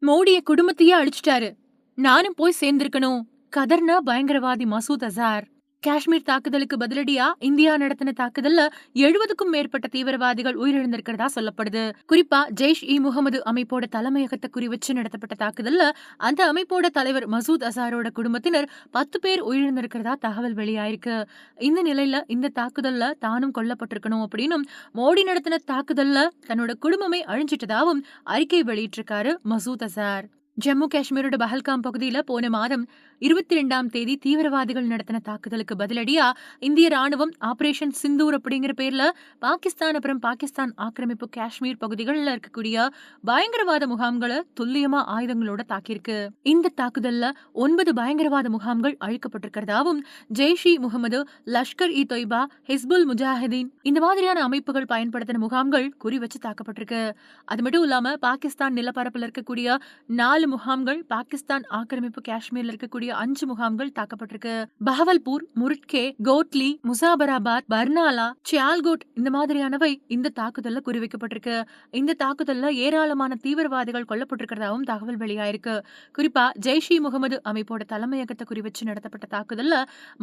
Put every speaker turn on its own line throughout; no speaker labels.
மோடிய குடும்பத்தையே அழிச்சிட்டாரு. நானும் போய் சேர்ந்திருக்கணும். கதர்னா பயங்கரவாதி மசூத் அசார். காஷ்மீர் தாக்குதலுக்கு பதிலடியா இந்தியா நடத்தின தாக்குதல்ல எழுபதுக்கும் மேற்பட்ட தீவிரவாதிகள் உயிரிழந்திருக்கிறதா சொல்லப்படுது. குறிப்பா ஜெய்ஷ் இ முகமது அமைப்போட தலைமையகத்தை குறிவச்சு நடத்தப்பட்ட தாக்குதல்ல அந்த அமைப்போட தலைவர் மசூத் அசாரோட குடும்பத்தினர் பத்து பேர் உயிரிழந்திருக்கிறதா தகவல் வெளியாயிருக்கு. இந்த நிலையில இந்த தாக்குதல்ல தானும் கொல்லப்பட்டிருக்கணும் அப்படின்னும் மோடி நடத்தின தாக்குதல்ல தன்னோட குடும்பமே அழிஞ்சிட்டதாவும் அறிக்கை வெளியிட்டிருக்காரு மசூத் அசார். ஜம்மு காஷ்மீரோட பஹல்காம் பகுதியில் போன மாதம் இருபத்தி ரெண்டாம் தேதி தீவிரவாதிகள் நடத்தின தாக்குதலுக்கு பதிலடியா இந்திய ராணுவம் ஆபரேஷன் சிந்தூர் அப்படிங்கிற பேர்ல பாகிஸ்தான் அப்புறம் பாகிஸ்தான் ஆக்கிரமிப்பு காஷ்மீர் பகுதிகளில் இருக்கக்கூடிய பயங்கரவாத முகாம்களை துல்லியமா ஆயுதங்களோட தாக்கியிருக்கு. இந்த தாக்குதல்ல ஒன்பது பயங்கரவாத முகாம்கள் அழிக்கப்பட்டிருக்கிறதாவும் ஜெய்ஷ் இ முகமது லஷ்கர் இ தொய்பா ஹிஸ்புல் முஜாஹிதீன் இந்த மாதிரியான அமைப்புகள் பயன்படுத்தின முகாம்கள் குறி வச்சு தாக்கப்பட்டிருக்கு. அது மட்டும் இல்லாம பாகிஸ்தான் நிலப்பரப்பில் இருக்கக்கூடிய நாலு முகாம்கள் பாகிஸ்தான் ஆக்கிரமிப்பு காஷ்மீர்ல இருக்கக்கூடிய அஞ்சு முகாம்கள் தாக்கப்பட்டிருக்கு. பஹவல்பூர் முருட்கே கோட்லி முசாபராபாத் பர்னாலா சியால்கோட் இந்த மாதிரியானவை இந்த தாக்குதல்ல குறிவைக்கப்பட்டிருக்கு. இந்த தாக்குதல்ல ஏராளமான தீவிரவாதிகள் கொல்லப்பட்டிருக்கிறதாவும் தகவல் வெளியாயிருக்கு. குறிப்பா ஜெய்ஷ் இ முகமது அமைப்போட தலைமையகத்தை குறிவச்சு நடத்தப்பட்ட தாக்குதல்ல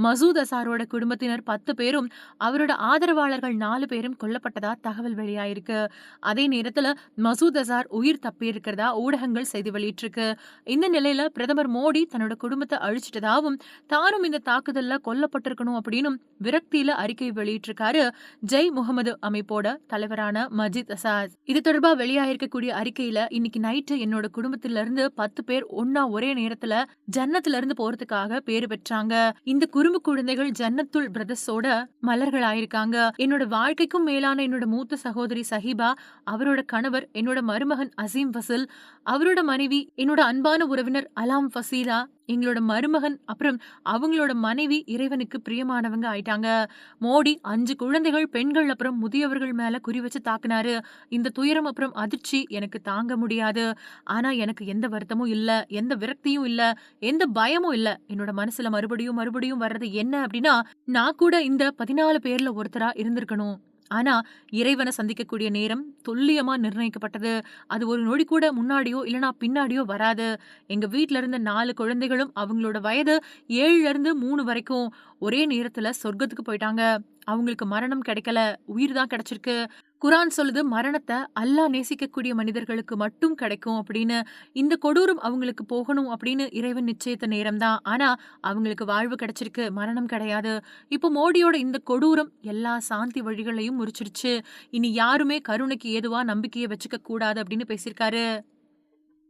மசூத் அசாரோட குடும்பத்தினர் பத்து பேரும் அவரோட ஆதரவாளர்கள் நாலு பேரும் கொல்லப்பட்டதா தகவல் வெளியாயிருக்கு. அதே நேரத்துல மசூத் அசார் உயிர் தப்பி இருக்கிறதா ஊடகங்கள் செய்தி வெளியிட்டிருக்கு. இருக்கு. இந்த நிலையில பிரதமர் மோடி தன்னோட குடும்பத்தை அழிச்சிட்டதாகவும் தானும் இந்த தாக்குதல்ல கொல்லப்பட்டிருக்கணும் அப்படின்னு விரக்தியில அறிக்கை வெளியிட்டிருக்காரு ஜெய் முகமது அமைப்போட தலைவரான மஜித் அசாத். இது தொடர்பா வெளியாயிருக்கக்கூடிய அறிக்கையில இன்னைக்கு நைட்டு என்னோட குடும்பத்தில இருந்து பத்து பேர் ஒன்னா ஒரே நேரத்துல ஜன்னத்துல இருந்து போறதுக்காக பேரு பெற்றாங்க. இந்த குறும்பு குழந்தைகள் ஜன்னத்துள் பிரதர்ஸோட மலர்கள் ஆயிருக்காங்க என்னோட வாழ்க்கைக்கும் மேலான என்னோட மூத்த சகோதரி சஹிபா அவரோட கணவர் என்னோட மருமகன் அசீம் வசில் அவரோட மனைவி என்னோட அன்பான உறவினர் அலாம் ஃபசீலா எங்களோட மருமகன் அப்புறம் அவங்களோட மனைவி இறைவனுக்கு பிரியமானவங்க ஆயிட்டாங்க. மோடி அஞ்சு குழந்தைகள் பெண்கள் அப்புறம் முதியவர்கள் மேல குறி வச்சு தாக்குனாரு. இந்த துயரம் அப்புறம் அதிர்ச்சி எனக்கு தாங்க முடியாது. ஆனா எனக்கு எந்த வருத்தமும் இல்ல எந்த விரக்தியும் இல்ல எந்த பயமும் இல்ல. என்னோட மனசுல மறுபடியும் மறுபடியும் வர்றது என்ன அப்படின்னா நான் கூட இந்த பதினாலு பேர்ல ஒருத்தரா இருந்திருக்கணும். ஆனா இறைவனை சந்திக்கக்கூடிய நேரம் துல்லியமா நிர்ணயிக்கப்பட்டது. அது ஒரு நொடி கூட முன்னாடியோ இல்லைனா பின்னாடியோ வராது. எங்க வீட்டில் இருந்த நாலு குழந்தைகளும் அவங்களோட வயது ஏழுல இருந்து மூணு வரைக்கும் ஒரே நேரத்துல சொர்க்கத்துக்கு போயிட்டாங்க. அவங்களுக்கு மரணம் கிடைக்கல உயிர் தான் கிடைச்சிருக்கு. குரான் சொல்லுது மரணத்தை அல்லாஹ் நேசிக்கக்கூடிய மனிதர்களுக்கு மட்டும் கிடைக்கும் அப்படின்னு. இந்த கொடூரம் அவங்களுக்கு போகணும் அப்படின்னு இறைவன் நிச்சயித்த நேரம் தான் ஆனா அவங்களுக்கு வாழ்வு கிடைச்சிருக்கு மரணம் கிடையாது. இப்போ மோடியோட இந்த கொடூரம் எல்லா சாந்தி வழிகளையும் முறிச்சிருச்சு. இனி யாருமே கருணைக்கு ஏதுவா நம்பிக்கையை வச்சுக்க கூடாது அப்படின்னு பேசியிருக்காரு.